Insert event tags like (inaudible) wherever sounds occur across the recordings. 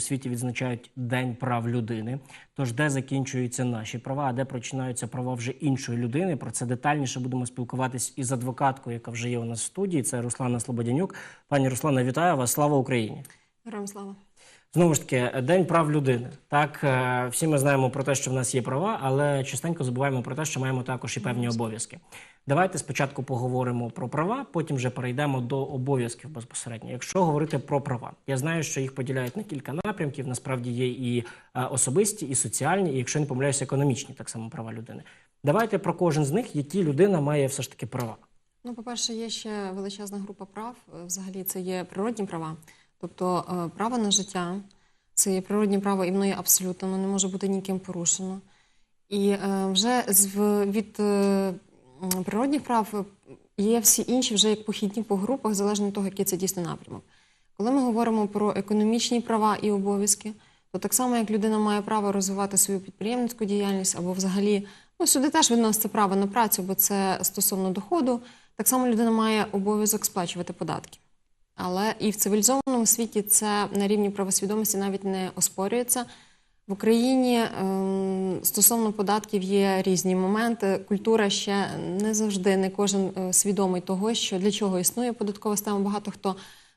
у світі відзначають День прав людини. Тож, де закінчуються наші права, а де починаються права вже іншої людини? Про це детальніше будемо спілкуватись із адвокаткою, яка вже є у нас в студії. Це Руслана Слободянюк. Пані Руслана, вітаю вас! Слава Україні! Героям слава. Знову ж таки, День прав людини. Так, е, всі ми знаємо про те, що в нас є права, але частенько забуваємо про те, що маємо також і певні обов'язки. Давайте спочатку поговоримо про права, потім вже перейдемо до обов'язків безпосередньо. Якщо говорити про права, я знаю, що їх поділяють на кілька напрямків. Насправді є і е, особисті, і соціальні, і якщо не помиляюся, економічні так само права людини. Давайте про кожен з них, які людина має все ж таки права. Ну, по-перше, є ще величезна група прав. Взагалі, це є природні права. Тобто е, право на життя, це є природні право, і воно є абсолютно, воно не може бути ніким порушено. І е, вже від е, природних прав є всі інші вже як похідні по групах, залежно від того, який це дійсно напрямок. Коли ми говоримо про економічні права і обов'язки, то так само як людина має право розвивати свою підприємницьку діяльність або взагалі, ну сюди теж відноситься право на працю, бо це стосовно доходу. Так само людина має обов'язок сплачувати податки. Але і в цивілізованому світі це на рівні правосвідомості навіть не оспорюється. В Україні ем, стосовно податків є різні моменти. Культура ще не завжди не кожен е, свідомий того, що для чого існує податкова система. Багато хто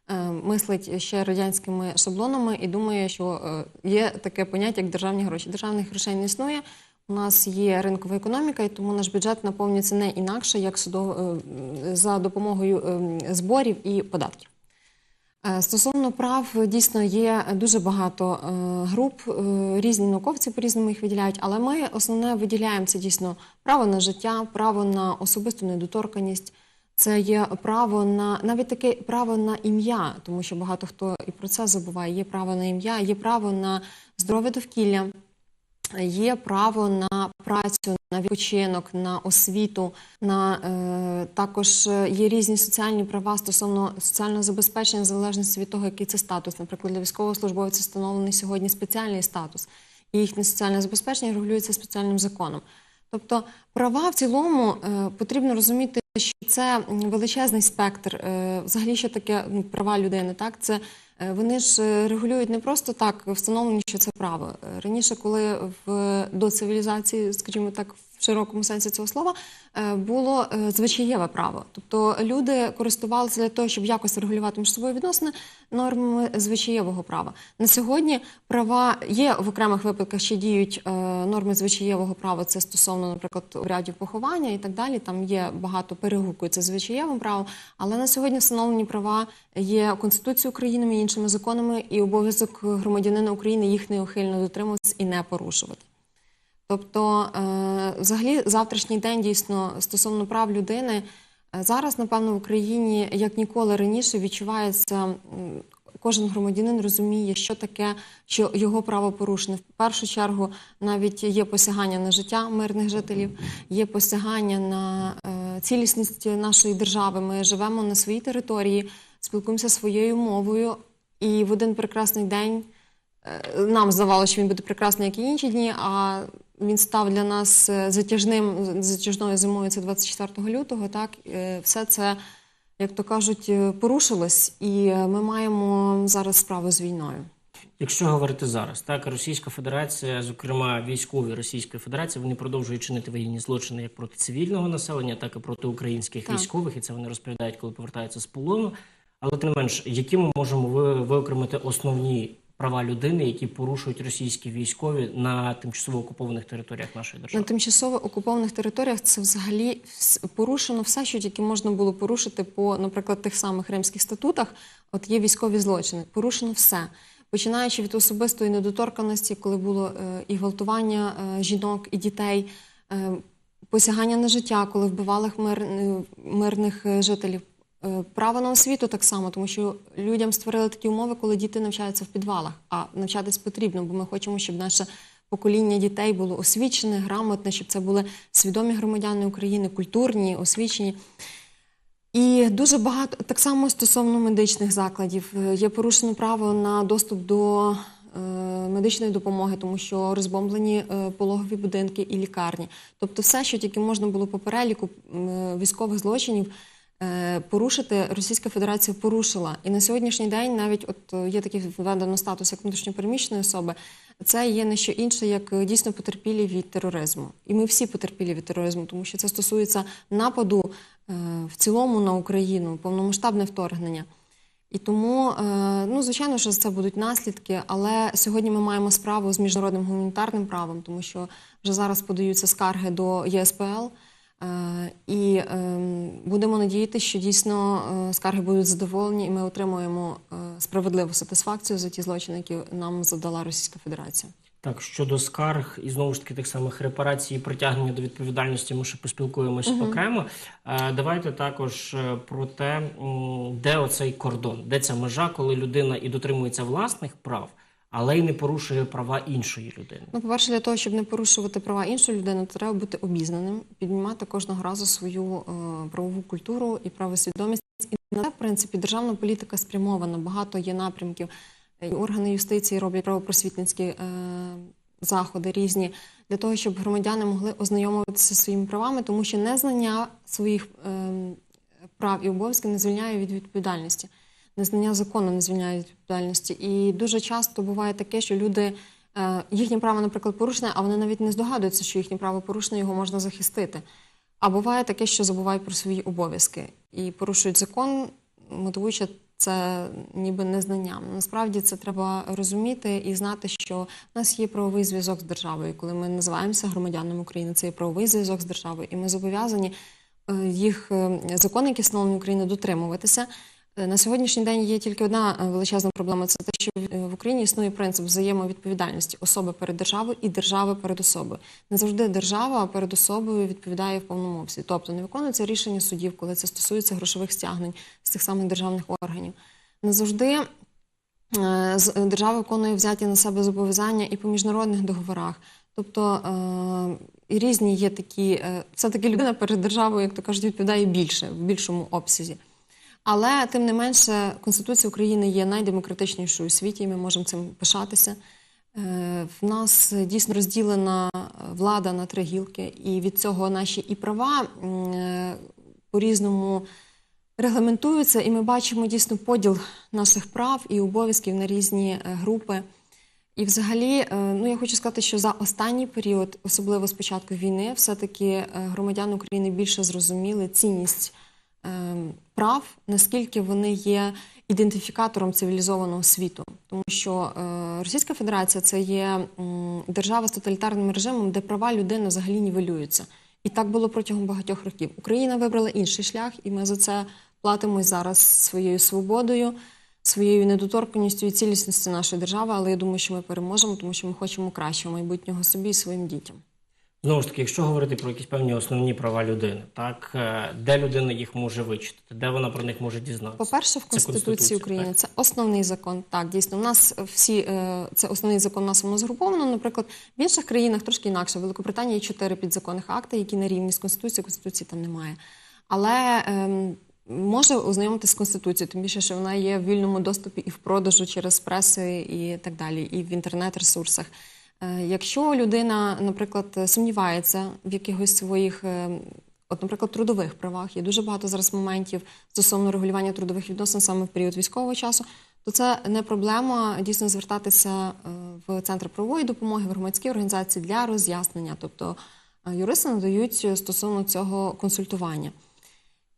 е, мислить ще радянськими шаблонами і думає, що е, є таке поняття, як державні гроші. Державних грошей не існує. У нас є ринкова економіка, і тому наш бюджет наповнюється не інакше, як судов... за допомогою е, зборів і податків. Е, Стосовно прав, дійсно є дуже багато е, груп, е, різні науковці по-різному їх виділяють, але ми основне виділяємо це дійсно право на життя, право на особисту недоторканність. Це є право на навіть таке право на ім'я, тому що багато хто і про це забуває. Є право на ім'я, є право на здорове довкілля, є право на працю, на відпочинок, на освіту, на е, також е, є різні соціальні права стосовно соціального забезпечення, в залежності від того, який це статус. Наприклад, для військовослужбовців встановлений сьогодні спеціальний статус, і їхнє соціальне забезпечення регулюється спеціальним законом. Тобто права в цілому е, потрібно розуміти, що це величезний спектр. Е, взагалі, що таке ну, права людини, так це е, вони ж регулюють не просто так встановлені, що це право. Раніше, коли в до цивілізації, скажімо так, широкому сенсі цього слова, е, було е, звичаєве право. Тобто люди користувалися для того, щоб якось регулювати між собою відносини нормами звичаєвого права. На сьогодні права є в окремих випадках, ще діють е, норми звичаєвого права. Це стосовно, наприклад, обрядів поховання і так далі. Там є багато перегукується звичаєвим правом. Але на сьогодні встановлені права є Конституцією України і іншими законами, і обов'язок громадянина України їх неухильно дотримуватися і не порушувати. Тобто, е, взагалі, завтрашній день дійсно стосовно прав людини е, зараз, напевно, в Україні як ніколи раніше відчувається. Кожен громадянин розуміє, що таке, що його право порушене. В першу чергу навіть є посягання на життя мирних жителів, є посягання на е, цілісність нашої держави. Ми живемо на своїй території, спілкуємося своєю мовою, і в один прекрасний день нам здавалося, що він буде прекрасний, як і інші дні, а він став для нас е, затяжним, затяжною зимою, це 24 лютого. Так, Е, все це, як то кажуть, е, порушилось, і е, ми маємо зараз справу з війною. Якщо говорити зараз, так Російська Федерація, зокрема військові Російської Федерації, вони продовжують чинити воєнні злочини як проти цивільного населення, так і проти українських Так. військових, і це вони розповідають, коли повертаються з полону. Але тим не менш, які ми можемо ви- виокремити основні права людини, які порушують російські військові на тимчасово окупованих територіях нашої На держави? тимчасово окупованих територіях це взагалі порушено все, що тільки можна було порушити по, наприклад, тих самих римських статутах. От є військові злочини. Порушено все. Починаючи від особистої недоторканості, коли було е, і гвалтування е, жінок і дітей, е, посягання на життя, коли вбивали мир, е, мирних е, жителів. Е, Право на освіту так само, тому що людям створили такі умови, коли діти навчаються в підвалах. А навчатись потрібно, бо ми хочемо, щоб наше покоління дітей було освічене, грамотне, щоб це були свідомі громадяни України, культурні, освічені. І дуже багато так само стосовно медичних закладів Е, є порушено право на доступ до е, медичної допомоги, тому що розбомблені пологові будинки і лікарні. Тобто, все, що тільки можна було по переліку військових злочинів, порушити Російська Федерація порушила. І на сьогоднішній день навіть от е, є такий введено статус як внутрішньопереміщеної особи. Це є не що інше, як е, дійсно потерпілі від тероризму. І ми всі потерпілі від тероризму, тому що це стосується нападу е, в цілому на Україну, повномасштабне вторгнення. І тому, е, ну звичайно, що це будуть наслідки, але сьогодні ми маємо справу з міжнародним гуманітарним правом, тому що вже зараз подаються скарги до ЄСПЛ. Е, І е, будемо надіятися, що дійсно е, скарги будуть задоволені, і ми отримуємо справедливу сатисфакцію за ті злочини, які нам завдала Російська Федерація. Так, щодо скарг і знову ж таки тих самих репарацій і притягнення до відповідальності, ми ще поспілкуємося окремо. Е, Давайте також про те, де оцей кордон, де ця межа, коли людина і дотримується власних прав, але й не порушує права іншої людини. Ну, по-перше, для того, щоб не порушувати права іншої людини, треба бути обізнаним, піднімати кожного разу свою е, правову культуру і правосвідомість. І на це, в принципі, державна політика спрямована. Багато є напрямків. І органи юстиції роблять правопросвітницькі е, заходи різні для того, щоб громадяни могли ознайомитися зі своїми правами, тому що незнання своїх е, прав і обов'язків не звільняє від відповідальності. Незнання закону не звільняє від відповідальності. І дуже часто буває таке, що люди е, їхнє право, наприклад, порушене, а вони навіть не здогадуються, що їхнє право порушене, його можна захистити. А буває таке, що забувають про свої обов'язки і порушують закон, мотивуючи це ніби незнанням. Насправді це треба розуміти і знати, що в нас є правовий зв'язок з державою. Коли ми називаємося громадянами України, це є правовий зв'язок з державою, і ми зобов'язані е, їх е, закони, які встановлені Україною, дотримуватися. Е, На сьогоднішній день є тільки одна е, величезна проблема: це те, що е, в Україні існує принцип взаємовідповідальності особи перед державою і держави перед особою. Не завжди держава перед особою відповідає в повному обсязі. Тобто не виконується рішення судів, коли це стосується грошових стягнень з тих самих державних органів. Не завжди держава виконує взяті на себе зобов'язання і по міжнародних договорах. Тобто і різні є такі, е, все-таки людина перед державою, як то кажуть, відповідає більше в більшому обсязі. Але тим не менше, Конституція України є найдемократичнішою у світі, і ми можемо цим пишатися. Е, В нас дійсно розділена влада на три гілки, і від цього наші і права е, по-різному регламентуються, і ми бачимо дійсно поділ наших прав і обов'язків на різні е, групи. І взагалі, ну я хочу сказати, що за останній період, особливо з початку війни, все-таки е, громадяни України більше зрозуміли цінність прав, наскільки вони є ідентифікатором цивілізованого світу. Тому що е, Російська Федерація це є держава з тоталітарним режимом, де права людини взагалі нівелюються. І так було протягом багатьох років. Україна вибрала інший шлях, і ми за це платимось зараз своєю свободою, своєю недоторканністю і цілісністю нашої держави. Але я думаю, що ми переможемо, тому що ми хочемо кращого майбутнього собі і своїм дітям. Знову ж таки, якщо говорити про якісь певні основні права людини, так е, де людина їх може вичитати, де вона про них може дізнатися? По-перше, в Конституції України так? це основний закон. Так, дійсно, у нас всі е, це основний закон у нас воно згруповано. Наприклад, в інших країнах трошки інакше. В Великобританії є чотири підзаконних акти, які на рівні з Конституцією. Конституції там немає. Але ем, може ознайомитися з Конституцією, тим більше, що вона є в вільному доступі і в продажу через преси і так далі, і в інтернет-ресурсах. Е, Якщо людина, наприклад, сумнівається в якихось своїх, е, от, наприклад, трудових правах, є дуже багато зараз моментів стосовно регулювання трудових відносин саме в період військового часу, то це не проблема дійсно звертатися е, в центр правової допомоги, в громадські організації для роз'яснення. Тобто юристи надають стосовно цього консультування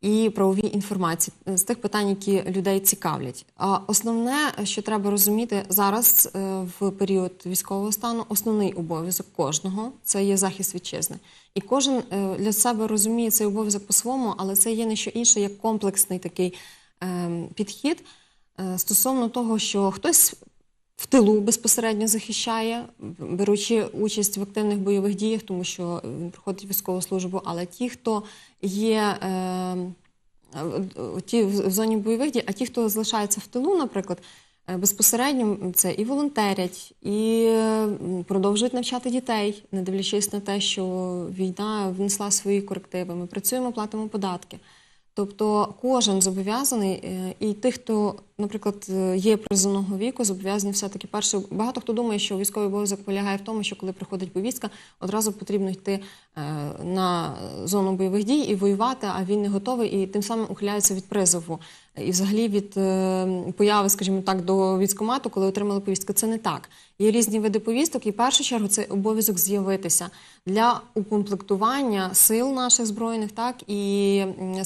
і правові інформації з тих питань, які людей цікавлять. А основне, що треба розуміти зараз е, в період військового стану, основний обов'язок кожного це є захист вітчизни. І кожен е, для себе розуміє цей обов'язок по-своєму, але це є не що інше, як комплексний такий е, підхід е, стосовно того, що хтось в тилу безпосередньо захищає, беручи участь в активних бойових діях, тому що він проходить військову службу. Але ті, хто є е, е, ті в зоні бойових дій, а ті, хто залишається в тилу, наприклад, е, безпосередньо це і волонтерять, і е, продовжують навчати дітей, не дивлячись на те, що війна внесла свої корективи. Ми працюємо, платимо податки. Тобто кожен зобов'язаний, е, і тих, хто, наприклад, е, є призовного віку, зобов'язані все-таки перше. Багато хто думає, що військовий обов'язок полягає в тому, що коли приходить повістка, одразу потрібно йти е, на зону бойових дій і воювати, а він не готовий, і тим самим ухиляється від призову. І взагалі від е, появи, скажімо так, до військкомату, коли отримали повістку. Це не так. Є різні види повісток, і в першу чергу це обов'язок з'явитися для укомплектування сил наших збройних, так і е,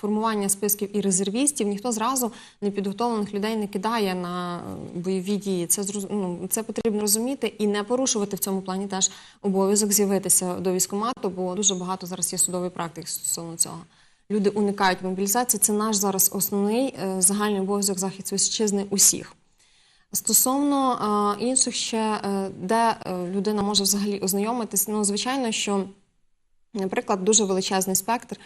формування списків і резервістів. Ніхто зразу непідготовлених людей не кидає на е, бойові дії. Це ну, це потрібно розуміти і не порушувати в цьому плані теж обов'язок з'явитися до військкомату, бо дуже багато зараз є судової практики стосовно цього. Люди уникають мобілізації. Це наш зараз основний е, загальний обов'язок захисту вітчизни усіх. Стосовно е, інших ще, е, де людина може взагалі ознайомитись, ну звичайно, що, наприклад, дуже величезний спектр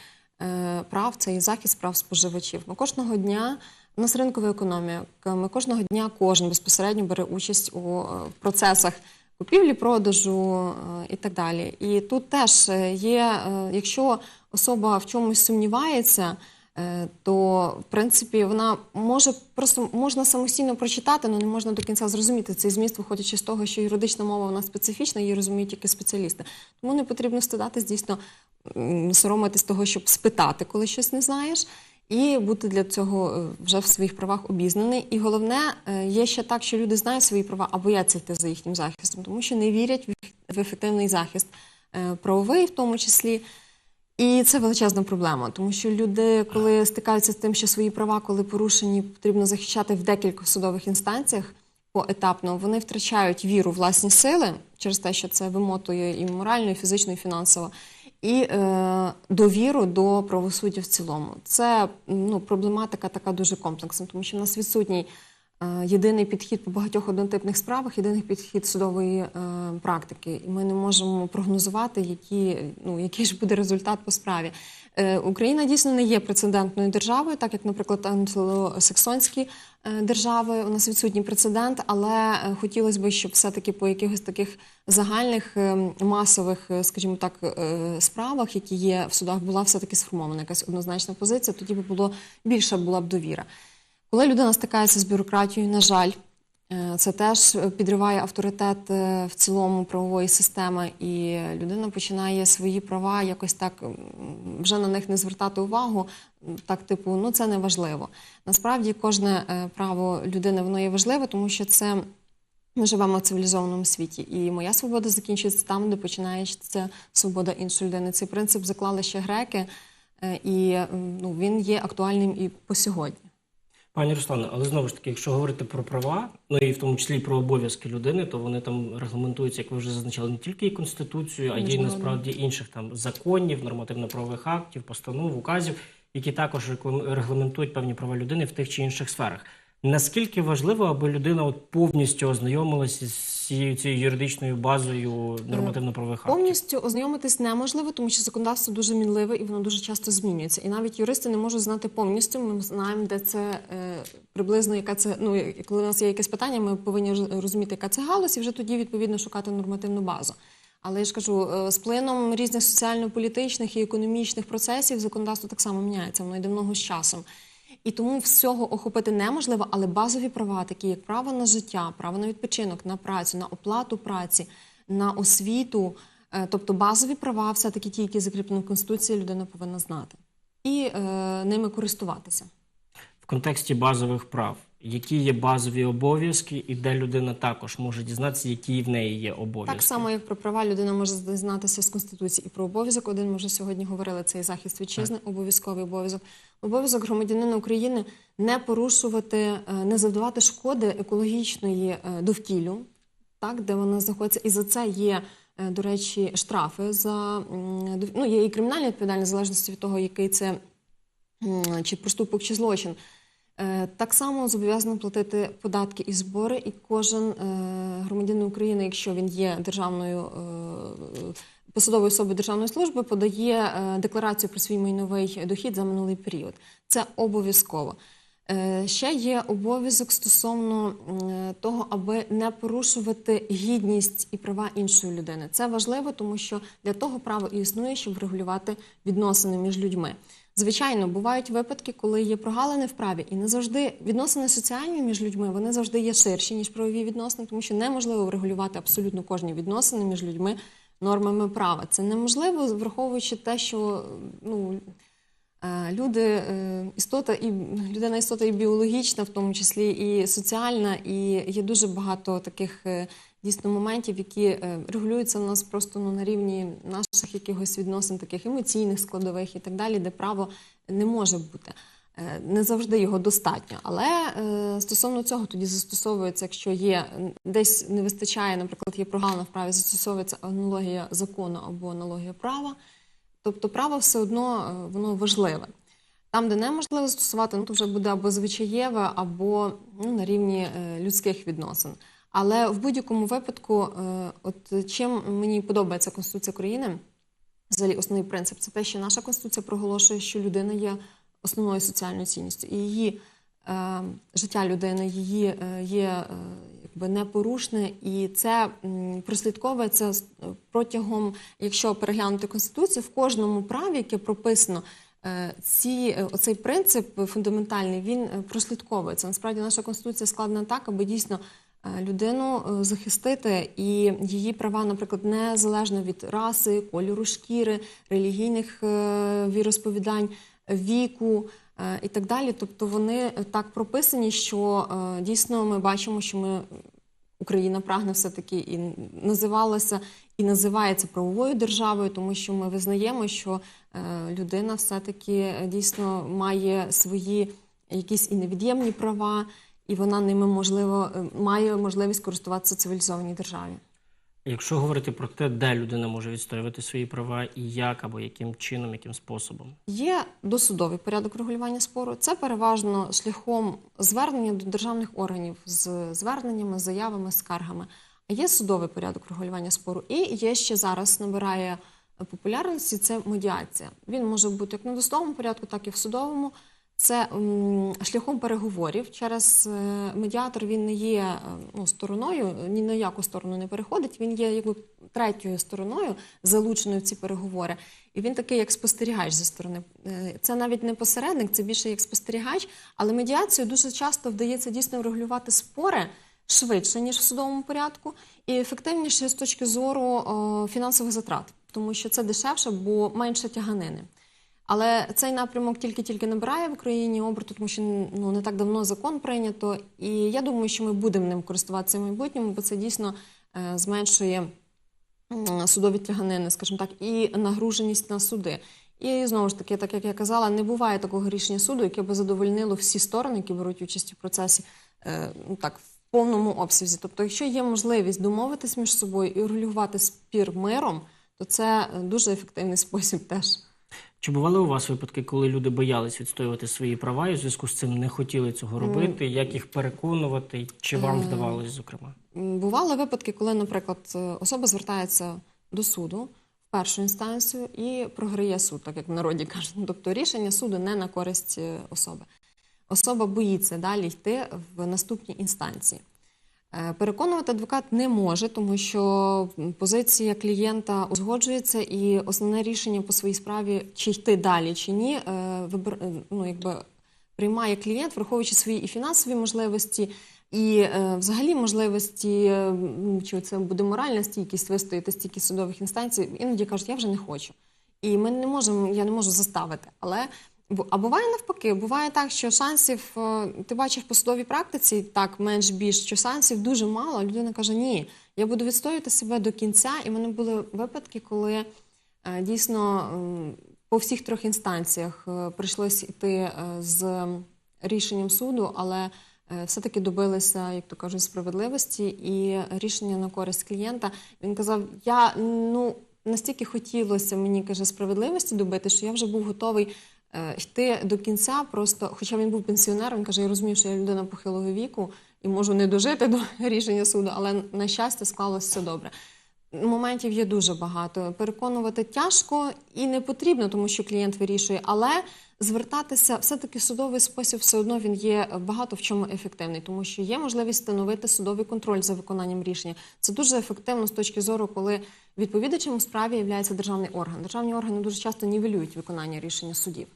прав це і захист прав споживачів. Ми кожного дня у нас ринкова економія. Ми кожного дня кожен безпосередньо бере участь у процесах купівлі, продажу і так далі. І тут теж є, якщо особа в чомусь сумнівається. е, То в принципі вона може просто можна самостійно прочитати, але не можна до кінця зрозуміти цей зміст, виходячи з того, що юридична мова вона специфічна, її розуміють тільки спеціалісти. Тому не потрібно стидатись дійсно соромитись того, щоб спитати, коли щось не знаєш, і бути для цього е, вже в своїх правах обізнаний. І головне, е, є ще так, що люди знають свої права, а бояться йти за їхнім захистом, тому що не вірять в ефективний захист правовий, в тому числі. І це величезна проблема, тому що люди, коли стикаються з тим, що свої права, коли порушені, потрібно захищати в декількох судових інстанціях поетапно, вони втрачають віру в власні сили через те, що це вимотує і морально, і фізично, і фінансово, і е, довіру до правосуддя в цілому. Це ну, проблематика така дуже комплексна, тому що в нас відсутній єдиний підхід по багатьох однотипних справах, єдиний підхід судової е, практики. І ми не можемо прогнозувати, які, ну, який ж буде результат по справі. Е, Україна дійсно не є прецедентною державою, так як, наприклад, англосаксонські е, держави. У нас відсутній прецедент, але е, хотілося б, щоб все-таки по якихось таких загальних е, масових, е, скажімо так, е, справах, які є в судах, була все-таки сформована якась однозначна позиція. Тоді би було більша була б довіра. Коли людина стикається з бюрократією, на жаль, е, це теж підриває авторитет е, в цілому правової системи, і людина починає свої права якось так вже на них не звертати увагу. Так, типу, ну це не важливо. Насправді, кожне е, право людини воно є важливе, тому що це ми живемо в цивілізованому світі, і моя свобода закінчується там, де починається свобода іншої людини. Цей принцип заклали ще греки, і ну, він є актуальним і по сьогодні. Пані Руслане, але знову ж таки, якщо говорити про права, ну і в тому числі про обов'язки людини, то вони там регламентуються, як ви вже зазначали, не тільки і конституцією, а й насправді інших там законів, нормативно-правових актів, постанов, указів, які також регламентують певні права людини в тих чи інших сферах. Наскільки важливо, аби людина от повністю ознайомилася з цією цією юридичною базою нормативно-правових актів? Повністю ознайомитись неможливо, тому що законодавство дуже мінливе і воно дуже часто змінюється. І навіть юристи не можуть знати повністю. Ми знаємо, де це е, приблизно, яка це. Ну коли у нас є якесь питання, ми повинні розуміти, яка це галузь, і вже тоді відповідно шукати нормативну базу. Але я ж кажу, е, з плином різних соціально-політичних і економічних процесів законодавство так само міняється, воно йде в ногу з часом. І тому всього охопити неможливо, але базові права, такі як право на життя, право на відпочинок, на працю, на оплату праці, на освіту, е, тобто базові права, все таки ті, які закріплені в Конституції, людина повинна знати і е, ними користуватися. в контексті базових прав, які є базові обов'язки, і де людина також може дізнатися, які в неї є обов'язки. Так само, як про права людина може дізнатися з Конституції і про обов'язок. Один ми вже сьогодні говорили, це і захист вітчизни, обов'язковий обов'язок. Обов'язок громадянина України не порушувати, е, не завдавати шкоди екологічної е, довкіллю, так, де вона знаходиться. І за це є, е, до речі, штрафи за ну, є і кримінальна відповідальність, в залежності від того, який це чи проступок, чи злочин. Е, Так само зобов'язаний платити податки і збори, і кожен е, громадянин України, якщо він є державною е, посадовою особою державної служби, подає декларацію про свій майновий дохід за минулий період. Це обов'язково. Ще є обов'язок стосовно того, аби не порушувати гідність і права іншої людини. Це важливо, тому що для того право існує, щоб врегулювати відносини між людьми. Звичайно, бувають випадки, коли є прогалини в праві, і не завжди відносини соціальні між людьми вони завжди є ширші, ніж правові відносини, тому що неможливо врегулювати абсолютно кожні відносини між людьми нормами права. Це неможливо, враховуючи те, що ну. Люди, е, істота і людина істота і біологічна, в тому числі і соціальна, і є дуже багато таких е, дійсно моментів, які е, регулюються у нас просто ну, на рівні наших якихось відносин, таких емоційних складових і так далі, де право не може бути. Не завжди його достатньо. Але стосовно цього тоді застосовується, якщо є десь не вистачає, наприклад, є прогалина в праві, застосовується аналогія закону або аналогія права. Тобто право все одно е, воно важливе. Там, де неможливо застосувати, ну то вже буде або звичаєве, або ну, на рівні е, людських відносин. Але в будь-якому випадку, е, от чим мені подобається Конституція України, взагалі основний принцип це те, що наша Конституція проголошує, що людина є основною соціальною цінністю. І її е, життя людини її є якби непорушне, і це прослідковується с- протягом, якщо переглянути Конституцію, в кожному праві, яке прописано. е, Ці, е, оцей принцип фундаментальний він е, прослідковується. Насправді наша конституція складена так, аби дійсно людину захистити і її права, наприклад, незалежно від раси, кольору шкіри, релігійних віросповідань, віку і так далі. Тобто вони так прописані, що е, дійсно ми бачимо, що ми Україна прагне все-таки і називалася і називається правовою державою, тому що ми визнаємо, що е, людина все-таки е, дійсно має свої якісь і невід'ємні права, і вона ними можливо е, має можливість користуватися цивілізованій державі. Якщо говорити про те, де людина може відстоювати свої права і як або яким чином, яким способом. Є досудовий порядок регулювання спору. Це переважно шляхом звернення до державних органів з зверненнями, заявами, скаргами. А є судовий порядок регулювання спору. І є ще зараз набирає популярності це медіація. Він може бути як на досудовому порядку, так і в судовому. Це шляхом переговорів через е, медіатор. Він не є е, ну, стороною, ні на яку сторону не переходить. Він є якби третьою стороною, залученою в ці переговори. І він такий, як спостерігач зі сторони. Е, Це навіть не посередник, це більше як спостерігач. Але медіацію дуже часто вдається дійсно врегулювати спори швидше ніж в судовому порядку, і ефективніше з точки зору о, фінансових затрат, тому що це дешевше, бо менше тяганини. Але цей напрямок тільки-тільки набирає в Україні оберту, тому що ну не так давно закон прийнято. І я думаю, що ми будемо ним користуватися в майбутньому, бо це дійсно е, зменшує м, судові тяганини, скажімо так, і нагруженість на суди. І знову ж таки, так як я казала, не буває такого рішення суду, яке би задовольнило всі сторони, які беруть участь у процесі, е, ну так в повному обсязі. Тобто, якщо є можливість домовитись між собою і регулювати спір миром, то це е, дуже ефективний спосіб теж. Чи бували у вас випадки, коли люди боялись відстоювати свої права і в зв'язку з цим не хотіли цього робити? Як їх переконувати? Чи вам вдавалось, зокрема? Бували випадки, коли, наприклад, е, особа звертається до суду в першу інстанцію і програє суд, так як в народі кажуть. Ну, Тобто рішення суду не на користь е, особи. Особа боїться далі йти в наступній інстанції. Е, Переконувати адвокат не може, тому що позиція клієнта узгоджується, і основне рішення по своїй справі, чи йти далі, чи ні, е, е, ну, якби приймає клієнт, враховуючи свої і фінансові можливості, і взагалі можливості, чи це буде моральна стійкість вистояти стільки судових інстанцій. Іноді кажуть, я вже не хочу. І ми не можемо, я не можу заставити. Але а буває навпаки, буває так, що шансів е, ти бачив по судовій практиці, так менш більш, що шансів дуже мало. а Людина каже: Ні, я буду відстоювати себе до кінця. І в мене були випадки, коли е, дійсно по всіх трьох інстанціях е, прийшлось йти з рішенням суду, але все-таки добилися, як то кажуть, справедливості і рішення на користь клієнта. Він казав: Я ну настільки хотілося мені каже справедливості добити, що я вже був готовий йти до кінця. Просто, хоча він був пенсіонером, він каже, я розумію, що я людина похилого віку і можу не дожити до (laughs) рішення суду, але на щастя склалося все добре. Моментів є дуже багато. Переконувати тяжко і не потрібно, тому що клієнт вирішує, але звертатися все-таки судовий спосіб все одно він є багато в чому ефективний, тому що є можливість встановити судовий контроль за виконанням рішення. Це дуже ефективно з точки зору, коли відповідачем у справі є державний орган. Державні органи дуже часто нівелюють виконання рішення судів.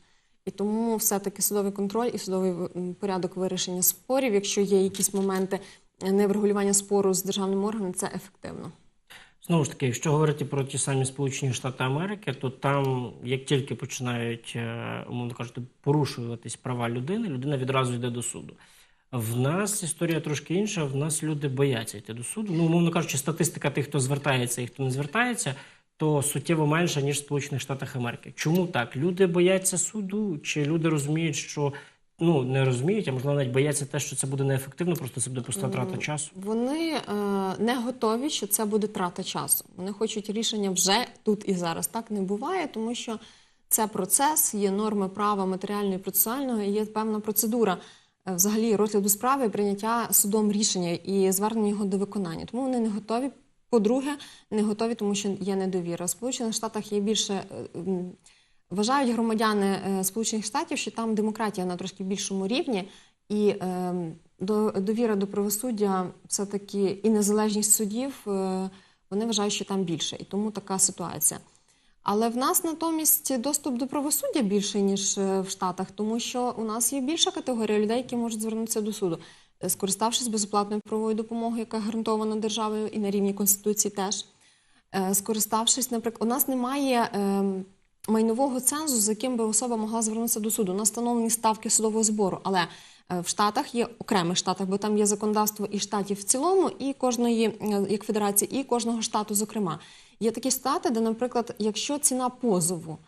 І тому все-таки судовий контроль і судовий порядок вирішення спорів, якщо є якісь моменти неврегулювання спору з державним органом, це ефективно. Знову ж таки, якщо говорити про ті самі Сполучені Штати Америки, то там, як тільки починають, е, умовно кажучи, порушуватись права людини, людина відразу йде до суду. В нас історія трошки інша. В нас люди бояться йти до суду. Ну, умовно кажучи, статистика тих, хто звертається і хто не звертається, то суттєво менша ніж в Сполучених Штатах Америки. Чому так? Люди бояться суду, чи люди розуміють, що ну не розуміють, а можливо навіть бояться те, що це буде неефективно, просто це буде пуста трата часу. Вони е, не готові, що це буде трата часу. Вони хочуть рішення вже тут і зараз. Так не буває, тому що це процес, є норми права матеріального і процесуального, і є певна процедура е, взагалі розгляду справи, прийняття судом рішення і звернення його до виконання. Тому вони не готові. По-друге, не готові, тому що є недовіра. У Сполучених Штатах є більше. е, Вважають громадяни е, Сполучених Штатів, що там демократія на трошки більшому рівні, і е, до, довіра до правосуддя все-таки і незалежність судів, е, вони вважають, що там більше. І тому така ситуація. Але в нас натомість доступ до правосуддя більший, ніж е, в Штатах, тому що у нас є більша категорія людей, які можуть звернутися до суду, скориставшись безоплатною правовою допомогою, яка гарантована державою і на рівні Конституції теж. Е, скориставшись, наприклад, у нас немає ем, майнового цензу, за яким би особа могла звернутися до суду. У нас встановлені ставки судового збору, але е, в Штатах є окремих штатах, бо там є законодавство і штатів в цілому, і кожної е, як федерації, і кожного штату, зокрема. Є такі штати, де, наприклад, якщо ціна позову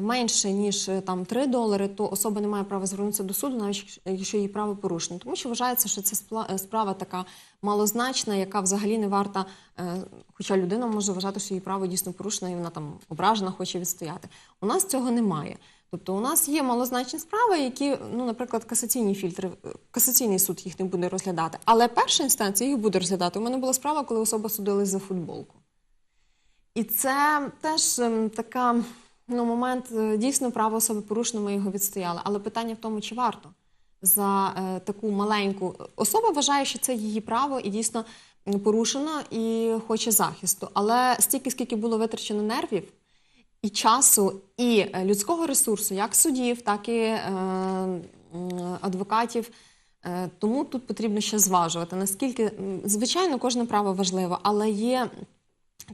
менше ніж е, там 3 долари, то особа не має права звернутися до суду, навіть якщо- її право порушено. Тому що вважається, що це е, справа така малозначна, яка взагалі не варта. е, Хоча людина може вважати, що її право дійсно порушено, і вона там ображена, хоче відстояти. У нас цього немає. Тобто у нас є малозначні справи, які, ну, наприклад, касаційні фільтри, касаційний суд їх не буде розглядати. Але перша інстанція їх буде розглядати. У мене була справа, коли особа судилась за футболку. І це теж ем, така ну, момент е, дійсно право особи порушено, ми його відстояли. Але питання в тому, чи варто за е, таку маленьку особа вважає, що це її право і дійсно порушено і хоче захисту. Але стільки, скільки було витрачено нервів. І часу, і е, людського ресурсу, як судів, так і е, адвокатів. Е, Тому тут потрібно ще зважувати, наскільки звичайно кожне право важливо, але є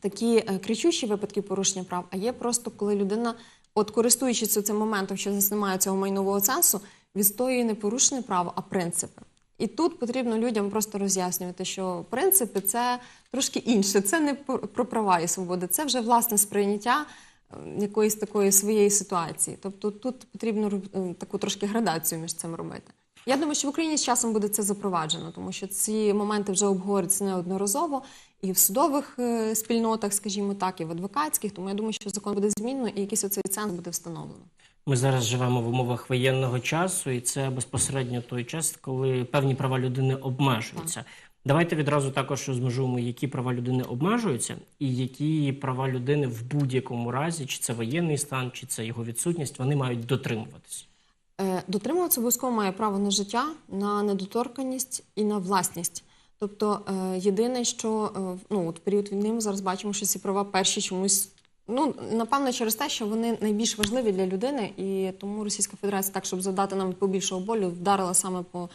такі е, кричущі випадки порушення прав, а є просто коли людина, от користуючись цим моментом, що немає цього майнового сенсу, відстоює не порушене право, а принципи. І тут потрібно людям просто роз'яснювати, що принципи це трошки інше. Це не про права і свободи, це вже власне сприйняття е, якоїсь такої своєї ситуації. Тобто тут потрібно е, таку трошки градацію між цим робити. Я думаю, що в Україні з часом буде це запроваджено, тому що ці моменти вже обговорюються неодноразово і в судових е, спільнотах, скажімо так, і в адвокатських. Тому я думаю, що закон буде змінено і якийсь оцей ценз буде встановлено. Ми зараз живемо в умовах воєнного часу, і це безпосередньо той час, коли певні права людини обмежуються. Давайте відразу також розмежуємо, які права людини обмежуються, і які права людини в будь-якому разі, чи це воєнний стан, чи це його відсутність, вони мають дотримуватися. Е, Дотримуватися обов'язково має право на життя, на недоторканність і на власність. Тобто, е, єдине, що е, ну, от період війни ми зараз бачимо, що ці права перші чомусь. Ну, напевно, через те, що вони найбільш важливі для людини, і тому Російська Федерація, так, щоб завдати нам побільшого болю, вдарила саме по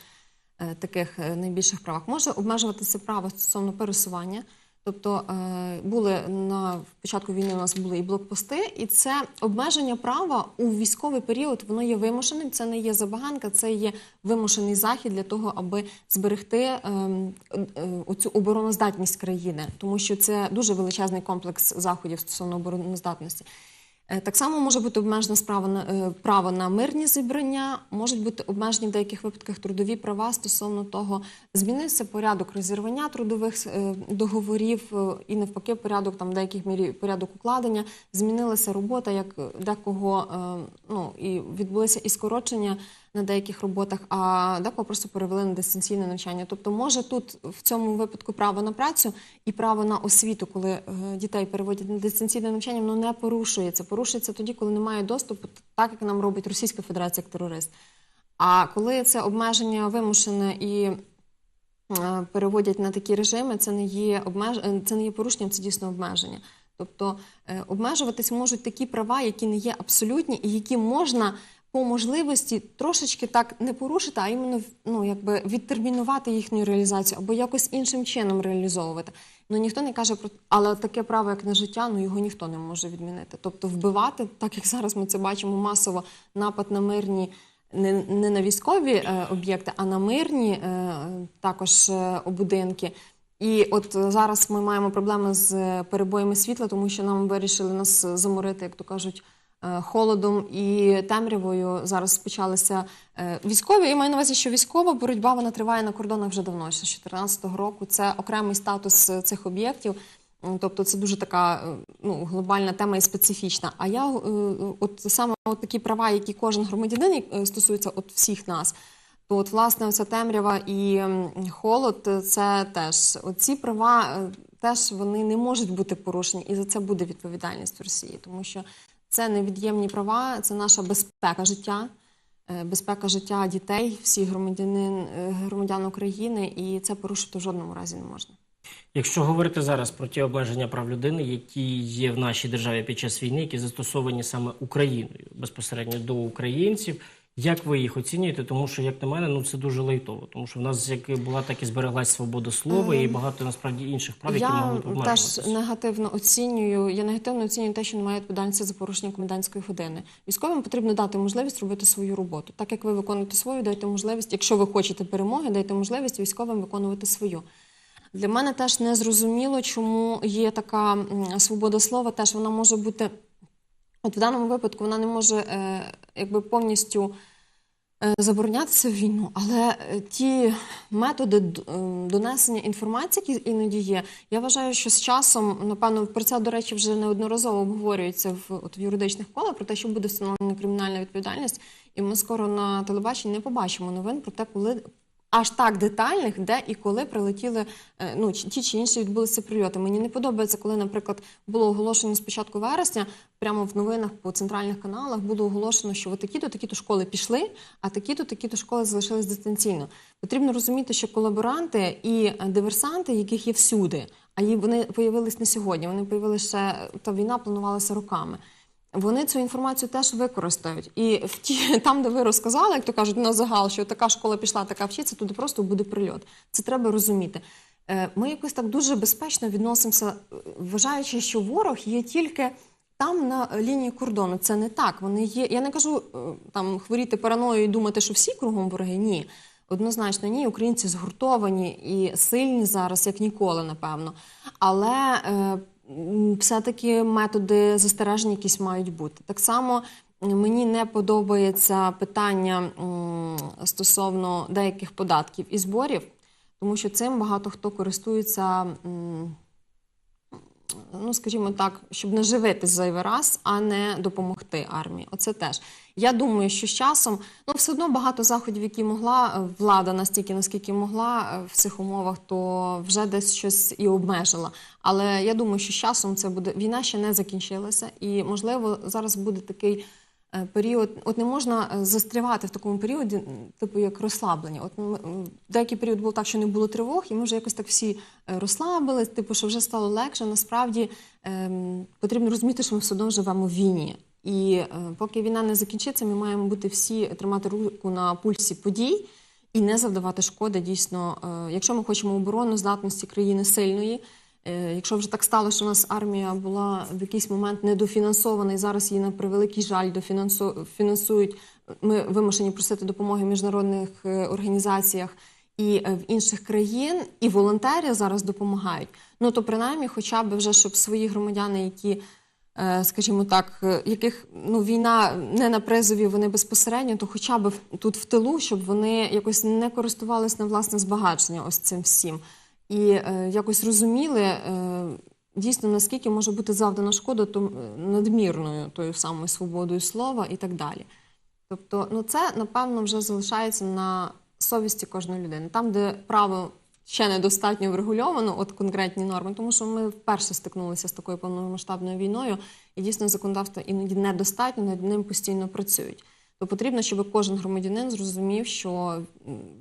е, таких найбільших правах. Може обмежуватися право стосовно пересування. Тобто е, були на початку війни у нас були і блокпости, і це обмеження права у військовий період воно є вимушеним. Це не є забаганка, це є вимушений захід для того, аби зберегти ем, е, оцю обороноздатність країни, тому що це дуже величезний комплекс заходів стосовно обороноздатності. Е, Так само може бути обмежена справа на е, право на мирні зібрання, можуть бути обмежені в деяких випадках трудові права стосовно того, змінився порядок розірвання трудових е, договорів і навпаки, порядок там деяких мірі порядок укладення, змінилася робота, як декого ну і відбулися і скорочення на деяких роботах, а декого просто перевели на дистанційне навчання. Тобто, може тут в цьому випадку право на працю і право на освіту, коли е, дітей переводять на дистанційне навчання, воно не порушується. Порушується тоді, коли немає доступу, так як нам робить Російська Федерація як терорист. А коли це обмеження вимушене і е, переводять на такі режими, це не є обмеж... е, це не є порушенням, це дійсно обмеження. Тобто е, обмежуватись можуть такі права, які не є абсолютні, і які можна по можливості трошечки так не порушити, а іменно ну, якби відтермінувати їхню реалізацію або якось іншим чином реалізовувати. Ну ніхто не каже про але таке право, як на життя, ну його ніхто не може відмінити. Тобто вбивати, так як зараз ми це бачимо масово, напад на мирні. Не, не на військові е, об'єкти, а на мирні е, також е, будинки. І от зараз ми маємо проблеми з е, перебоями світла, тому що нам вирішили нас заморити, як то кажуть, холодом і темрявою. Зараз почалися е, військові. Я маю на увазі, що військова боротьба вона триває на кордонах вже давно, ще з 2014 року. Це окремий статус е, цих об'єктів. Тобто це дуже така е, ну, глобальна тема і специфічна. А я е, от саме от такі права, які кожен громадянин е, стосуються от всіх нас, то от власне оця темрява і холод е, це теж оці права е, теж вони не можуть бути порушені, і за це буде відповідальність в Росії, тому що це невід'ємні права, це наша безпека життя. е, Безпека життя дітей, всіх громадянин, е, громадян України, і це порушити в жодному разі не можна. Якщо говорити зараз про ті обмеження прав людини, які є в нашій державі під час війни, які застосовані саме Україною безпосередньо до українців, як ви їх оцінюєте? Тому що, як на мене, ну це дуже лайтово, тому що в нас як була, так і збереглась свобода слова і багато насправді інших прав, які Я могли б теж негативно оцінюю. Я негативно оцінюю те, що немає відповідальності за порушення комендантської години. Військовим потрібно дати можливість робити свою роботу. Так як ви виконуєте свою, дайте можливість, якщо ви хочете перемоги, дайте можливість військовим виконувати свою. Для мене теж не зрозуміло, чому є така свобода слова. Теж вона може бути, от в даному випадку, вона не може е, якби повністю е, заборонятися в війну, але е, ті методи е, донесення інформації, які іноді є, я вважаю, що з часом, напевно, про це, до речі, вже неодноразово обговорюється в, от, в юридичних колах про те, що буде встановлена кримінальна відповідальність, і ми скоро на телебаченні не побачимо новин про те, коли. Аж так детальних, де і коли прилетіли е, ну, ті чи інші відбулися прильоти. Мені не подобається, коли, наприклад, було оголошено з початку вересня, прямо в новинах по центральних каналах було оголошено, що такі-то такі-то школи пішли, а такі-то такі-то школи залишились дистанційно. Потрібно розуміти, що колаборанти і диверсанти, яких є всюди, а вони появились не сьогодні. Вони появилися та війна планувалася роками. Вони цю інформацію теж використають. І в ті, (laughs) там, де ви розказали, як то кажуть, на загал, що така школа пішла, така вчиться, туди просто буде прильот. Це треба розуміти. Е, Ми якось так дуже безпечно відносимося, е, вважаючи, що ворог є тільки там на лінії кордону. Це не так. Вони є. Я не кажу е, там хворіти параноєю і думати, що всі кругом вороги. Ні. Однозначно, ні, українці згуртовані і сильні зараз, як ніколи, напевно. Але все-таки методи застережень якісь мають бути. Так само мені не подобається питання стосовно деяких податків і зборів, тому що цим багато хто користується. Ну, скажімо так, щоб не живити зайвий раз, а не допомогти армії. Оце теж. Я думаю, що з часом ну все одно багато заходів, які могла влада настільки, наскільки могла е, в цих умовах, то вже десь щось і обмежила. Але я думаю, що з часом це буде війна ще не закінчилася, і можливо зараз буде такий період. От не можна е, застрявати в такому періоді, типу як розслаблення. От деякий період був так, що не було тривог, і ми вже якось так всі е, розслабились, типу, що вже стало легше. Насправді ем, потрібно розуміти, що ми все одно живемо в війні. І е, поки війна не закінчиться, ми маємо бути всі тримати руку на пульсі подій і не завдавати шкоди. Дійсно, е, якщо ми хочемо оборону здатності країни сильної. Е, Якщо вже так стало, що у нас армія була в якийсь момент недофінансована, і зараз її на превеликий жаль дофінансу- фінансують, ми вимушені просити допомоги в міжнародних е, організаціях і е, в інших країн, і волонтери зараз допомагають. Ну то принаймні, хоча б вже щоб свої громадяни, які скажімо так, яких ну війна не на призові, вони безпосередньо, то хоча б тут в тилу, щоб вони якось не користувались на власне збагачення ось цим всім, і е, якось розуміли. Е, Дійсно, наскільки може бути завдана шкода е, надмірною тою самою свободою слова і так далі. Тобто, ну це напевно вже залишається на совісті кожної людини. Там, де право ще недостатньо врегульовано, от конкретні норми, тому що ми вперше стикнулися з такою повномасштабною війною, і дійсно законодавство іноді недостатньо, над ним постійно працюють. То потрібно, щоб кожен громадянин зрозумів, що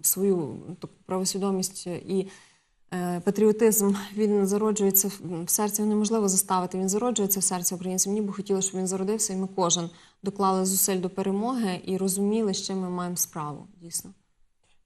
свою таку правосвідомість і Патріотизм він зароджується в- серці, неможливо заставити. Він зароджується в серці українців. Мені би хотілося, щоб він зародився, і ми кожен доклали зусиль до перемоги і розуміли, з чим ми маємо справу. Дійсно.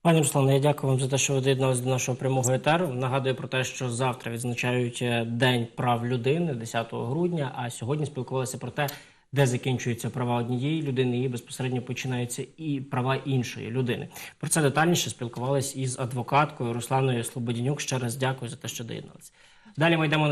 Пані Руслане, я дякую вам за те, що ви доєдналися до нашого прямого етеру. Нагадую про те, що завтра відзначають е, День прав людини 10 грудня. А сьогодні спілкувалися про те, де закінчуються права однієї людини і безпосередньо починаються і права іншої людини. Про це детальніше спілкувалися із адвокаткою Русланою Слободінюк. Ще раз дякую за те, що доєдналися. Далі ми йдемо на